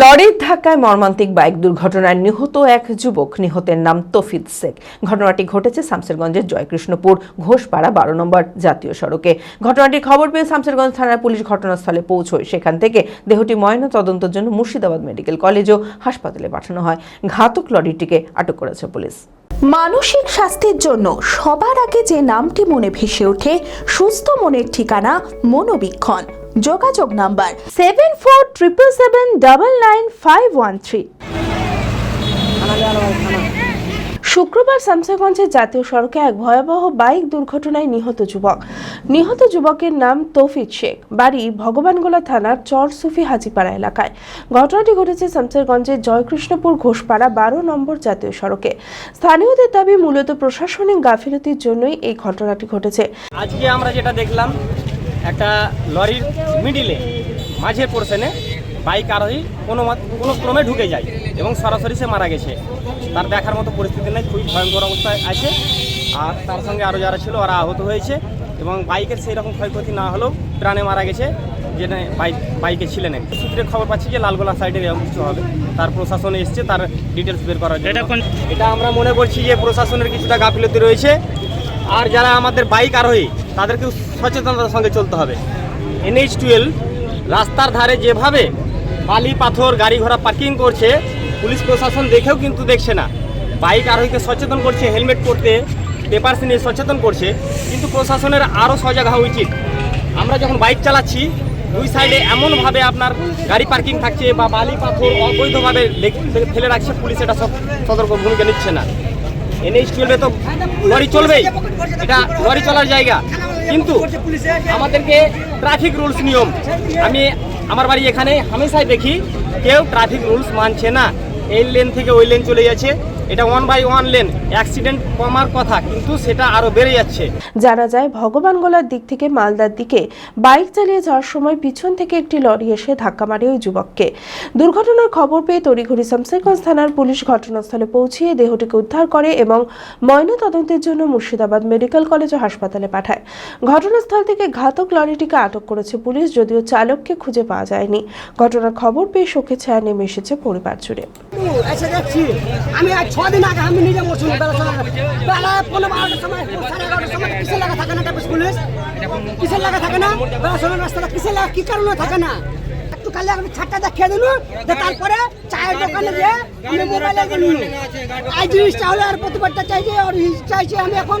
লরির ধাক্কায় মর্মান্তিক বাইক দুর্ঘটনায় নিহত এক যুবক। নিহতের নাম তফিদ শেখ। ঘটনাটি ঘটেছে শামসেরগঞ্জের জয়কৃষ্ণপুর ঘোষপাড়া বারো নম্বর জাতীয় সড়কে। ঘটনাটির খবর পেয়ে শামসেরগঞ্জ থানার পুলিশ ঘটনাস্থলে পৌঁছয়। সেখান থেকে দেহটি ময়না তদন্তের জন্য মুর্শিদাবাদ মেডিকেল কলেজ ও হাসপাতালে পাঠানো হয়। ঘাতক লরিটিকে আটক করেছে পুলিশ। মানসিক স্বাস্থ্যের জন্য সবার আগে যে নামটি মনে ভেসে ওঠে, সুস্থ মনের ঠিকানা মনোবীক্ষণ। যোগাযোগ number seven four triple seven double nine five one three শুক্রবার শামসাগঞ্জের জাতীয় সড়কে এক ভয়াবহ বাইক দুর্ঘটনায় নিহত যুবক। নিহত যুবকের নাম তৌফিক শেখ। বাড়ি ভগবানগোলা থানার চর সুফি হাজিপাড়া এলাকায়। ঘটনাটি ঘটেছে শামসারগঞ্জের জয়কৃষ্ণপুর ঘোষপাড়া বারো নম্বর জাতীয় সড়কে। স্থানীয়দের দাবি, মূলত প্রশাসনিক গাফিলতির জন্যই এই ঘটনাটি ঘটেছে। আজকে আমরা যেটা দেখলাম, একটা লরির মিডিলে মাঝের পোর্শনে বাইক আরোহী কোনো মত- কোনো ক্রমে ঢুকে যায় এবং সরাসরি সে মারা গেছে। তার দেখার মতো পরিস্থিতি নেই খুবই ভয়ঙ্কর অবস্থায় আছে। আর তার সঙ্গে আরও যারা ছিল ওরা আহত হয়েছে এবং বাইকের সেই রকম ক্ষয়ক্ষতি না হলেও প্রাণে মারা গেছে যে বাইক বাইকে ছিলেন। সূত্রে খবর পাচ্ছি যে লালগোলা সাইডে এরকম কিছু হবে। তার প্রশাসনে এসছে তার ডিটেলস বের করার জন্য। এটা আমরা মনে করছি যে প্রশাসনের কিছুটা গাফিলতি রয়েছে। আর যারা আমাদের বাইক আরোহী তাদেরকেও সচেতনতার সঙ্গে চলতে হবে। এনএইচ টুয়েলভ রাস্তার ধারে যেভাবে বালি, পাথর গাড়ি ঘোড়া পার্কিং করছে, পুলিশ প্রশাসন দেখেও কিন্তু দেখছে না। বাইক আরোহীকে সচেতন করছে, হেলমেট পরতে পেপারস নিয়ে সচেতন করছে, কিন্তু প্রশাসনের আরও সজাগ হওয়া উচিত। আমরা যখন বাইক চালাচ্ছি, দুই সাইডে এমনভাবে আপনার গাড়ি পার্কিং থাকছে বা বালি, পাথর অবৈধভাবে ফেলে রাখছে, পুলিশ এটা সব সতর্ক ভূমিকা নিচ্ছে না। এনএইচ টুয়েলভে তো লরি চলবেই। এটা লরি চলার জায়গা। কিন্তু আমাদেরকে ট্রাফিক রুলস নিয়ম। আমি আমার বাড়ি এখানে হামেশাই দেখি কেউ ট্রাফিক রুলস মানছে না। এই লেন থেকে ওই লেন চলে যাচ্ছে। এটা one by one lane accident কমার কথা, কিন্তু সেটা আরও বেড়ে যাচ্ছে। জানা যায় ভগবানগোলার দিক থেকে মালদার দিকে বাইক চালিয়ে যাওয়ার সময় পিছন থেকে একটি লরি এসে ধাক্কা মারে ওই যুবককে। দুর্ঘটনার খবর পেয়ে তড়িঘড়ি শামসেরগঞ্জ থানার পুলিশ ঘটনাস্থলে পৌঁছিয়ে দেহটিকে উদ্ধার করে এবং ময়নাতদন্তের জন্য মুর্শিদাবাদ মেডিকেল কলেজ ও হাসপাতালে পাঠায়। ঘটনাস্থল থেকে ঘাতক লরিটিকে আটক করেছে পুলিশ, যদিও চালককে খুঁজে পাওয়া যায়নি। ঘটনার খবর পেয়ে শোকে ছায়া নেমে এসেছে পরিবার জুড়ে। এসে দেখছি। আমি আজ ছ দিন আগে আমি নিজে বসুন বেলা বেলা পনেরো বারোটার সময় সাড়ে এগারোটার সময় কিসের লাগা থাকে না পুলিশ? কিসের লাগা থাকে না? বেলা সময় রাস্তাটা কিসের লাগা কি কারণে থাকে না? একটু কালে আমি ছাটটা দেখিয়ে দিল তারপরে চায়ের দোকানে গিয়ে আমি মোবাইলে এই জিনিসটা হলে আর প্রতিবাদটা চাইছি আর চাইছি আমি এখন